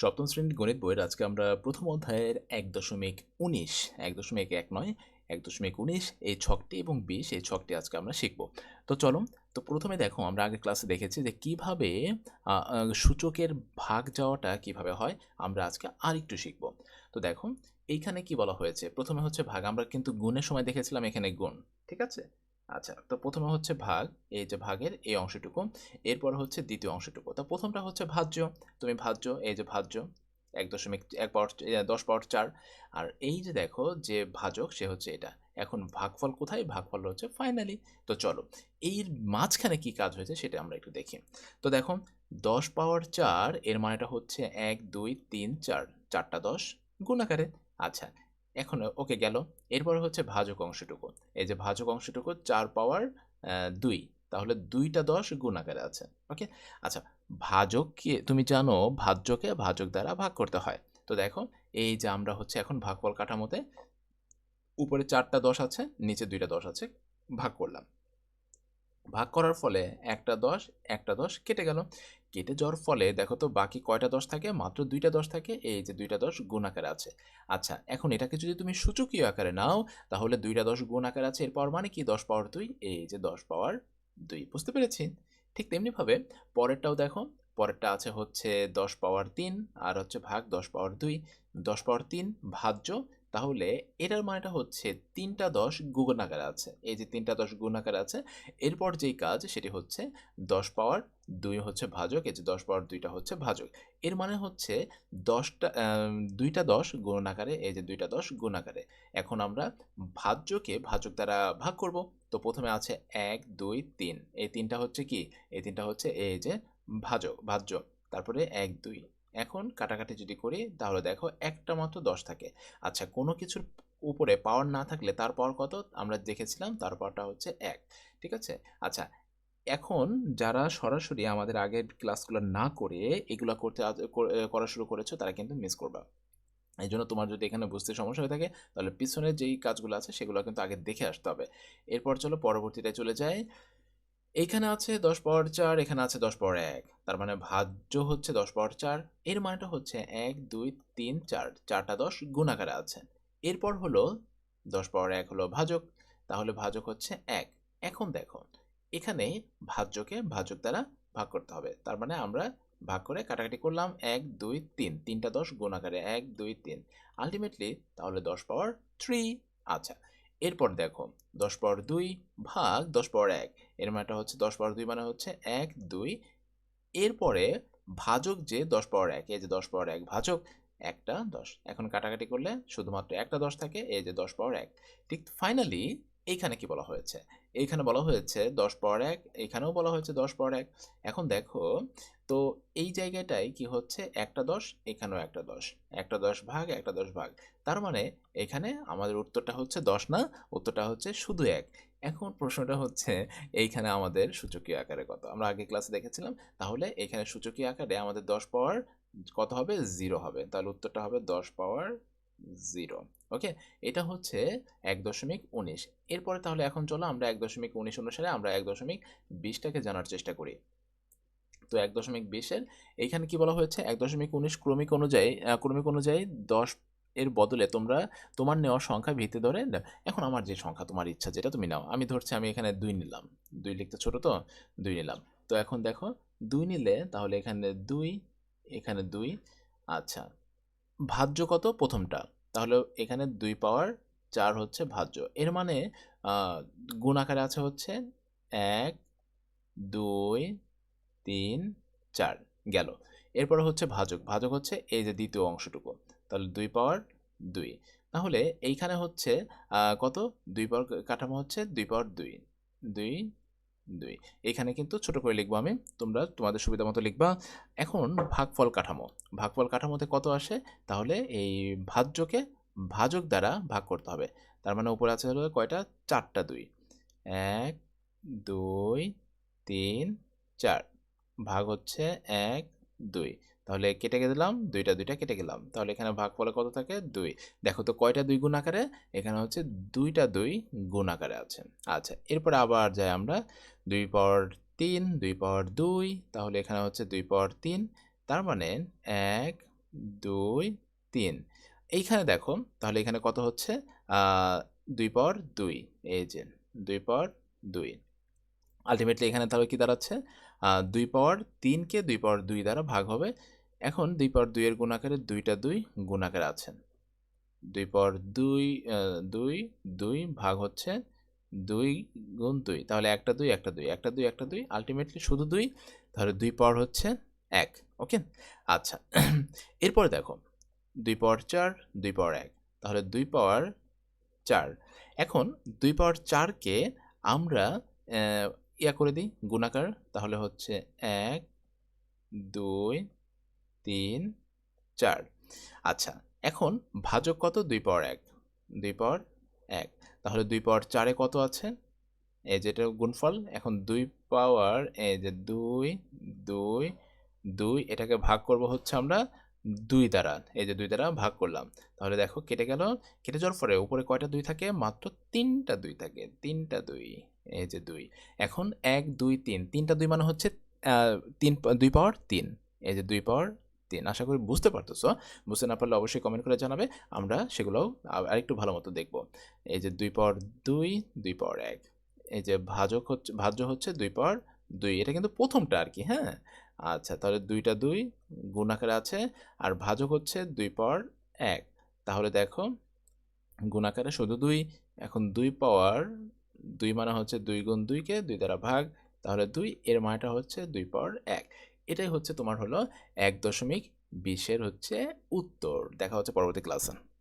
সপ্তম শ্রেণির গণিত বইয়ের আজকে আমরা প্রথম অধ্যায়ের এক দশমিক উনিশ, এক দশমিক এক নয়, এক দশমিক উনিশ, এই ছকটি এবং বিশ, এই ছকটি আজকে আমরা শিখব। তো চলো, তো প্রথমে দেখো, আমরা আগের ক্লাসে দেখেছি যে কীভাবে সূচকের ভাগ যাওয়াটা কীভাবে হয়, আমরা আজকে আর একটু শিখব। তো দেখো, এইখানে কি বলা হয়েছে? প্রথমে হচ্ছে ভাগ, আমরা কিন্তু গুণের সময় দেখেছিলাম এখানে গুণ, ঠিক আছে? আচ্ছা তো প্রথমে হচ্ছে ভাগ, এই যে ভাগের এই অংশটুকু, এরপর হচ্ছে দ্বিতীয় অংশটুকু। তো প্রথমটা হচ্ছে ভাজ্য, তুমি ভাজ্য, এই যে ভাজ্য, এক দশমিক, এক পাওয়ার দশ পাওয়ার চার, আর এই যে দেখো যে ভাজক সে হচ্ছে এটা। এখন ভাগফল কোথায়? ভাগফল হচ্ছে ফাইনালি তো চলো, এর মাঝখানে কি কাজ হয়েছে সেটা আমরা একটু দেখি। তো দেখো, দশ পাওয়ার চার, এর মানেটা হচ্ছে এক, দুই, তিন, চার, চারটা দশ গুণাকারে আচ্ছা এখন, ওকে, গেল। এরপর হচ্ছে ভাজক অংশটুকু। এই যে ভাজক অংশটুকু, চার পাওয়ার দুই। তাহলে দুইটা দশ গুণ আকারে আছে, ওকে? আচ্ছা ভাজককে, তুমি জানো, ভাজ্যকে ভাজক দ্বারা ভাগ করতে হয়। তো দেখো, এই যে আমরা হচ্ছে এখন ভাগফল কাঠামোতে, উপরে চারটা দশ আছে, নিচে দুইটা দশ আছে, ভাগ করলাম। ভাগ করার ফলে একটা দশ একটা দশ কেটে গেল। কেটে যাওয়ার ফলে দেখো তো বাকি কয়টা দশ থাকে? মাত্র দুইটা দশ থাকে। এই যে দুইটা দশ গুণ আকারে আছে। আচ্ছা এখন এটাকে যদি তুমি সূচকীয় আকারে নাও, তাহলে দুইটা দশ গুণ আকারে আছে। এরপর মানে কি? দশ পাওয়ার দুই, এই যে দশ পাওয়ার দুই। বুঝতে পেরেছি? ঠিক তেমনিভাবে পরেরটাও দেখো, পরেরটা আছে হচ্ছে দশ পাওয়ার তিন, আর হচ্ছে ভাগ দশ পাওয়ার দুই। দশ পাওয়ার তিন, ভাজ্য। তাহলে এটার মানেটা হচ্ছে তিনটা দশ গুণ আকারে আছে। এই যে তিনটা দশ গুণ আকারে আছে, এরপর যেই কাজ সেটি হচ্ছে দশ পাওয়ার দুই হচ্ছে ভাজক, এই যে দশ পাওয়ার দুইটা হচ্ছে ভাজক। এর মানে হচ্ছে দশটা দুইটা দশ গুণ আকারে, এই যে দুইটা দশ গুণ আকারে। এখন আমরা ভাজ্যকে ভাজক দ্বারা ভাগ করব। তো প্রথমে আছে এক, দুই, তিন। এই তিনটা হচ্ছে কি? এই তিনটা হচ্ছে এই যে ভাজক, ভাজ্য। তারপরে এক, দুই। এখন কাটাকাটি যদি করি, তাহলে দেখো একটা মাত্র দশ থাকে। আচ্ছা কোনো কিছুর উপরে পাওয়ার না থাকলে তার পাওয়ার কত? আমরা দেখেছিলাম তার পাওয়ারটা হচ্ছে এক, ঠিক আছে? আচ্ছা এখন যারা সরাসরি আমাদের আগের ক্লাসগুলো না করে এগুলো করতে করা শুরু করেছ, তারা কিন্তু মিস করবা। এই জন্য তোমার যদি এখানে বুঝতে সমস্যা হয়ে থাকে, তাহলে পিছনের যেই কাজগুলো আছে, সেগুলো কিন্তু আগে দেখে আসতে হবে। এরপর চলো পরবর্তীতে চলে যায় এইখানে আছে দশ পাওয়ার চার, এখানে আছে দশ পাওয়ার এক। তার মানে ভাজ্য হচ্ছে দশ পাওয়ার চার, এর মানেটা হচ্ছে এক, দুই, তিন, চার। চারটা দশ গুণাকারে আছে। এরপর হলো দশ পাওয়ার এক হলো ভাজক, তাহলে ভাজক হচ্ছে এক। এখন দেখো, এখানে ভাজ্যকে ভাজক দ্বারা ভাগ করতে হবে। তার মানে আমরা ভাগ করে কাটাকাটি করলাম এক, দুই, তিন। তিনটা দশ গুণ আকারে এক, দুই, তিন। আলটিমেটলি তাহলে দশ পাওয়ার থ্রি আচ্ছা এরপর দেখো, দশ পাওয়ার দুই ভাগ দশ পাওয়ার এক। এর মানেটা হচ্ছে দশ পাওয়ার দুই মানে হচ্ছে এক, দুই। এরপরে ভাজক যে দশ পাওয়ার এক, এই যে দশ পাওয়ার এক ভাজক, একটা দশ। এখন কাটাকাটি করলে শুধুমাত্র একটা দশ থাকে, এই যে দশ পাওয়ার এক। ঠিক ফাইনালি এইখানে কি বলা হয়েছে? এইখানে বলা হয়েছে দশ পাওয়ার এক, এখানেও বলা হয়েছে দশ পাওয়ার এক। এখন দেখো, তো এই জায়গাটায় কি হচ্ছে? একটা দশ, এখানেও একটা দশ। একটা দশ ভাগ, একটা দশ ভাগ। তার মানে এখানে আমাদের উত্তরটা হচ্ছে দশ না, উত্তরটা হচ্ছে শুধু এক। এখন প্রশ্নটা হচ্ছে, এইখানে আমাদের সূচকীয় আকারে কত? আমরা আগে ক্লাসে দেখেছিলাম, তাহলে এখানে সূচকীয় আকারে আমাদের দশ পাওয়ার কত হবে? জিরো হবে। তাহলে উত্তরটা হবে দশ পাওয়ার জিরো। ওকে এটা হচ্ছে এক দশমিক উনিশ। এরপরে তাহলে এখন চলো আমরা এক দশমিক উনিশ অনুসারে আমরা এক দশমিক বিশটাকে জানার চেষ্টা করি। তো এক দশমিক বিশের এইখানে কি বলা হয়েছে? এক দশমিক উনিশ ক্রমিক অনুযায়ী ক্রমিক অনুযায়ী দশ এর বদলে তোমরা তোমার নেওয়া সংখ্যা ভিত্তি ধরে। এখন আমার যে সংখ্যা, তোমার ইচ্ছা যেটা তুমি নাও। আমি ধরছি আমি এখানে দুই নিলাম। দুই লিখতে ছোট তো, দুই নিলাম। তো এখন দেখো, দুই নিলে তাহলে এখানে দুই এখানে দুই আচ্ছা। ভাজ্য কত? প্রথমটা। তাহলে এখানে দুই পাওয়ার চার হচ্ছে ভাজ্য। এর মানে গুণ আকারে আছে হচ্ছে এক, দুই, তিন, চার গেল। এরপরে হচ্ছে ভাজক। ভাজক হচ্ছে এই যে দ্বিতীয় অংশটুকু। তাহলে দুই পাওয়ার দুই। তাহলে এইখানে হচ্ছে কত? দুই পাওয়ার কাঠামো হচ্ছে দুই পাওয়ার দুই। দুই দুই। এখানে কিন্তু ছোট করে লিখব আমি, তোমরা তোমাদের সুবিধা মতো লিখবা। এখন ভাগফল কাঠামো। ভাগফল কাঠামোতে কত আসে? তাহলে এই ভাজ্যকে ভাজক দ্বারা ভাগ করতে হবে। তার মানে উপরে আছে হলো কয়টা? চারটা দুই। এক, দুই, তিন, চার। ভাগ হচ্ছে এক দুই। তাহলে কেটে দিলাম, দুইটা দুইটা কেটে গেলাম। তাহলে এখানে ভাগফলে কত থাকে? দুই। দেখো তো কয়টা দুই গুণ আকারে? এখানে হচ্ছে দুইটা দুই গুণ আকারে আছে। আচ্ছা এরপরে আবার যাই আমরা। দুই পাওয়ার তিন, দুই পাওয়ার দুই, তাহলে এখানে হচ্ছে দুই পাওয়ার তিন। তার মানে এক, দুই, তিন। এইখানে দেখো, তাহলে এখানে কত হচ্ছে? দুই পাওয়ার দুই। এই যে, দুই পর দুই। আলটিমেটলি এখানে তাহলে কি দাঁড়াচ্ছে? দুই পাওয়ার তিনকে দুই পাওয়ার দুই দ্বারা ভাগ হবে। এখন দুই পাওয়ার দুইয়ের গুণাকারে দুইটা দুই গুণাকারে আছেন দুই পাওয়ার দুই দুই দুই ভাগ হচ্ছে দুই গুণ দুই। তাহলে একটা দুই একটা দুই একটা দুই একটা দুই। আলটিমেটলি শুধু দুই, তাহলে দুই পাওয়ার হচ্ছে এক। ওকে আচ্ছা। এরপরে দেখো, দুই পাওয়ার চার, দুই পাওয়ার এক। তাহলে দুই পাওয়ার চার। এখন দুই পাওয়ার চারকে আমরা ইয়া করে দিই, গুণাকার, তাহলে হচ্ছে এক, দুই, তিন, চার। আচ্ছা এখন ভাজক কত? দুই পাওয়ার এক। দুই পাওয়ার এক। তাহলে দুই পাওয়ার চারে কত আছে? এই যেটা গুণফল, এখন দুই পাওয়ার, এই যে দুই দুই দুই, এটাকে ভাগ করব হচ্ছে আমরা দুই দ্বারা, এই যে দুই দ্বারা ভাগ করলাম। তাহলে দেখো কেটে গেল, কেটে যাওয়ার পরে উপরে কয়টা দুই থাকে? মাত্র তিনটা দুই থাকে, তিনটা দুই, এই যে দুই। এখন এক, দুই, তিন, তিনটা দুই মানে হচ্ছে তিন, দুই পাওয়ার তিন, এই যে দুই পাওয়ার তিন। আশা করি বুঝতে পারতেছো? বুঝতে না পারলে অবশ্যই কমেন্ট করে জানাবে, আমরা সেগুলোও আরেকটু ভালো মতো দেখব। এই যে দুই পাওয়ার দুই দুই পাওয়ার এক, এই যে ভাজক হচ্ছে, ভাজ্য হচ্ছে দুই পাওয়ার দুই। এটা কিন্তু প্রথমটা আর কি হ্যাঁ? আচ্ছা তাহলে দুইটা দুই গুণ আকারে আছে। আর ভাজক হচ্ছে দুই পাওয়ার এক। তাহলে দেখো, গুণ আকারে শুধু দুই, এখন দুই পাওয়ার দুই মানে হচ্ছে দুই গুণ দুইকে দুই দ্বারা ভাগ, তাহলে দুই, এর মানটা হচ্ছে দুই পাওয়ার এক। এটাই হচ্ছে তোমার হলো এক দশমিক বিশের হচ্ছে উত্তর। দেখা হচ্ছে পরবর্তী ক্লাসে